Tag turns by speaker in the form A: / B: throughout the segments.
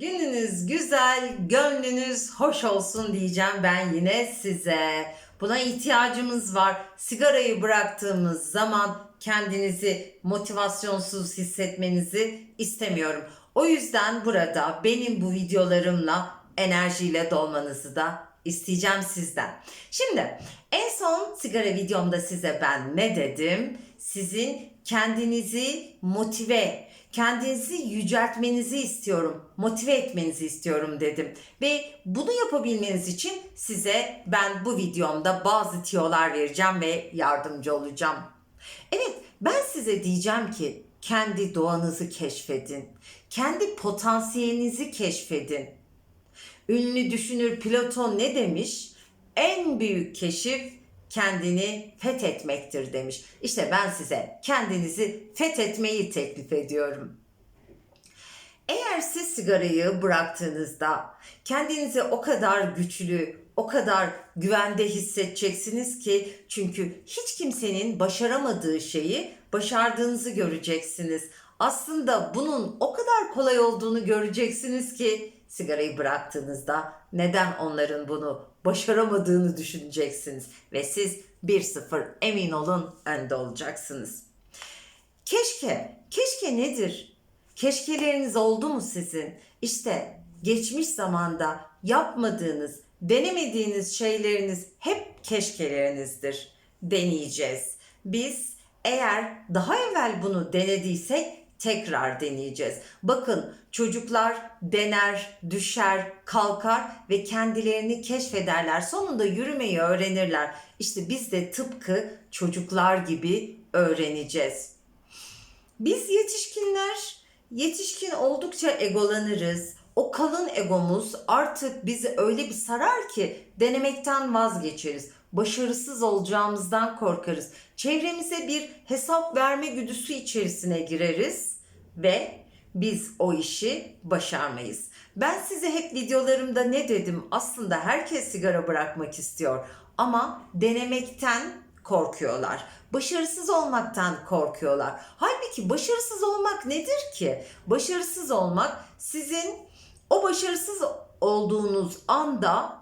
A: Gününüz güzel, gönlünüz hoş olsun diyeceğim ben yine size. Buna ihtiyacımız var. Sigarayı bıraktığımız zaman kendinizi motivasyonsuz hissetmenizi istemiyorum. O yüzden burada benim bu videolarımla enerjiyle dolmanızı da isteyeceğim sizden. Şimdi en son sigara videomda size ben ne dedim? Sizin kendinizi motive, kendinizi yüceltmenizi istiyorum, motive etmenizi istiyorum dedim. Ve bunu yapabilmeniz için size ben bu videomda bazı tiyolar vereceğim ve yardımcı olacağım. Evet, ben size diyeceğim ki kendi doğanızı keşfedin. Kendi potansiyelinizi keşfedin. Ünlü düşünür Platon ne demiş? En büyük keşif kendini fethetmektir demiş. İşte ben size kendinizi fethetmeyi teklif ediyorum. Eğer siz sigarayı bıraktığınızda kendinizi o kadar güçlü, o kadar güvende hissedeceksiniz ki çünkü hiç kimsenin başaramadığı şeyi başardığınızı göreceksiniz. Aslında bunun o kadar kolay olduğunu göreceksiniz ki sigarayı bıraktığınızda neden onların bunu başaramadığını düşüneceksiniz ve siz 1-0 emin olun önde olacaksınız. Keşke, keşke nedir? Keşkeleriniz oldu mu sizin? İşte geçmiş zamanda yapmadığınız, denemediğiniz şeyleriniz hep keşkelerinizdir. Deneyeceğiz. Biz eğer daha evvel bunu denediysek tekrar deneyeceğiz. Bakın çocuklar dener, düşer, kalkar ve kendilerini keşfederler. Sonunda yürümeyi öğrenirler. İşte biz de tıpkı çocuklar gibi öğreneceğiz. Biz yetişkinler yetişkin oldukça egolanırız. O kalın egomuz artık bizi öyle bir sarar ki denemekten vazgeçeriz. Başarısız olacağımızdan korkarız. Çevremize bir hesap verme güdüsü içerisine gireriz ve biz o işi başarmayız. Ben size hep videolarımda ne dedim? Aslında herkes sigara bırakmak istiyor ama denemekten korkuyorlar. Başarısız olmaktan korkuyorlar. Halbuki başarısız olmak nedir ki? Başarısız olmak sizin o başarısız olduğunuz anda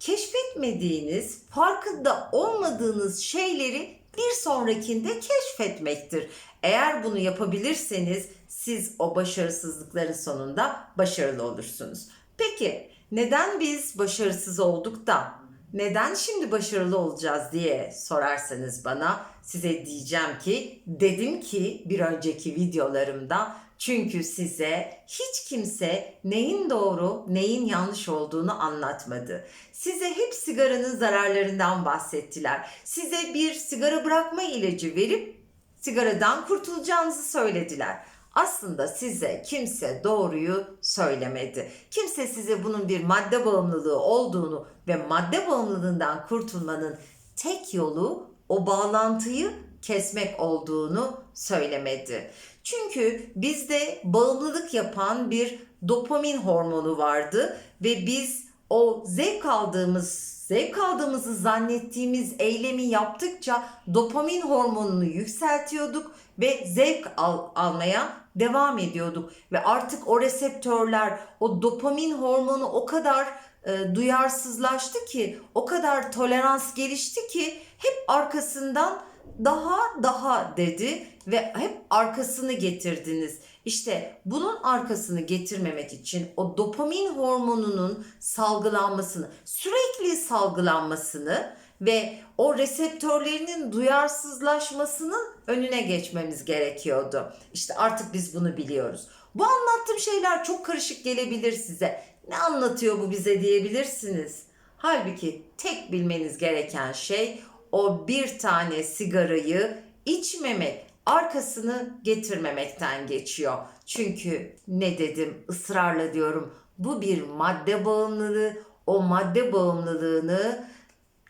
A: keşfetmediğiniz, farkında olmadığınız şeyleri bir sonrakinde keşfetmektir. Eğer bunu yapabilirseniz siz o başarısızlıkların sonunda başarılı olursunuz. Peki neden biz başarısız olduk da neden şimdi başarılı olacağız diye sorarsanız bana size diyeceğim ki dedim ki bir önceki videolarımda çünkü size hiç kimse neyin doğru, neyin yanlış olduğunu anlatmadı. Size hep sigaranın zararlarından bahsettiler. Size bir sigara bırakma ilacı verip sigaradan kurtulacağınızı söylediler. Aslında size kimse doğruyu söylemedi. Kimse size bunun bir madde bağımlılığı olduğunu ve madde bağımlılığından kurtulmanın tek yolu o bağlantıyı kesmek olduğunu söylemedi. Çünkü bizde bağımlılık yapan bir dopamin hormonu vardı ve biz o zevk aldığımız, zevk aldığımızı zannettiğimiz eylemi yaptıkça dopamin hormonunu yükseltiyorduk ve zevk al, almaya devam ediyorduk ve artık o reseptörler, o dopamin hormonu o kadar e, duyarsızlaştı ki, o kadar tolerans gelişti ki hep arkasından daha daha dedi ve hep arkasını getirdiniz. İşte bunun arkasını getirmemek için o dopamin hormonunun salgılanmasını, sürekli salgılanmasını ve o reseptörlerinin duyarsızlaşmasının önüne geçmemiz gerekiyordu. İşte artık biz bunu biliyoruz. Bu anlattığım şeyler çok karışık gelebilir size. Ne anlatıyor bu bize diyebilirsiniz. Halbuki tek bilmeniz gereken şey o bir tane sigarayı içmemek, arkasını getirmemekten geçiyor. Çünkü ne dedim ısrarla diyorum bu bir madde bağımlılığı. O madde bağımlılığını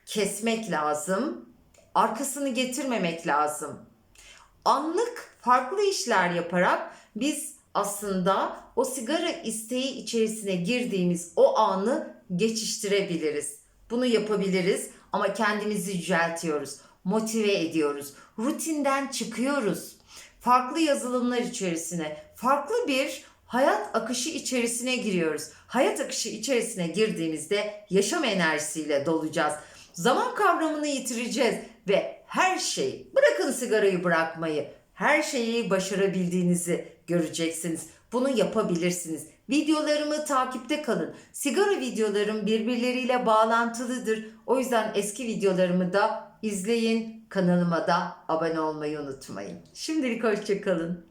A: kesmek lazım. Arkasını getirmemek lazım. Anlık farklı işler yaparak biz aslında o sigara isteği içerisine girdiğimiz o anı geçiştirebiliriz. Bunu yapabiliriz ama kendimizi yüceltiyoruz, motive ediyoruz, rutinden çıkıyoruz. Farklı yazılımlar içerisine, farklı bir hayat akışı içerisine giriyoruz. Hayat akışı içerisine girdiğimizde yaşam enerjisiyle dolacağız. Zaman kavramını yitireceğiz ve her şey, bırakın sigarayı bırakmayı, her şeyi başarabildiğinizi göreceksiniz. Bunu yapabilirsiniz. Videolarımı takipte kalın. Sigara videolarım birbirleriyle bağlantılıdır. O yüzden eski videolarımı da izleyin. Kanalıma da abone olmayı unutmayın. Şimdilik hoşçakalın.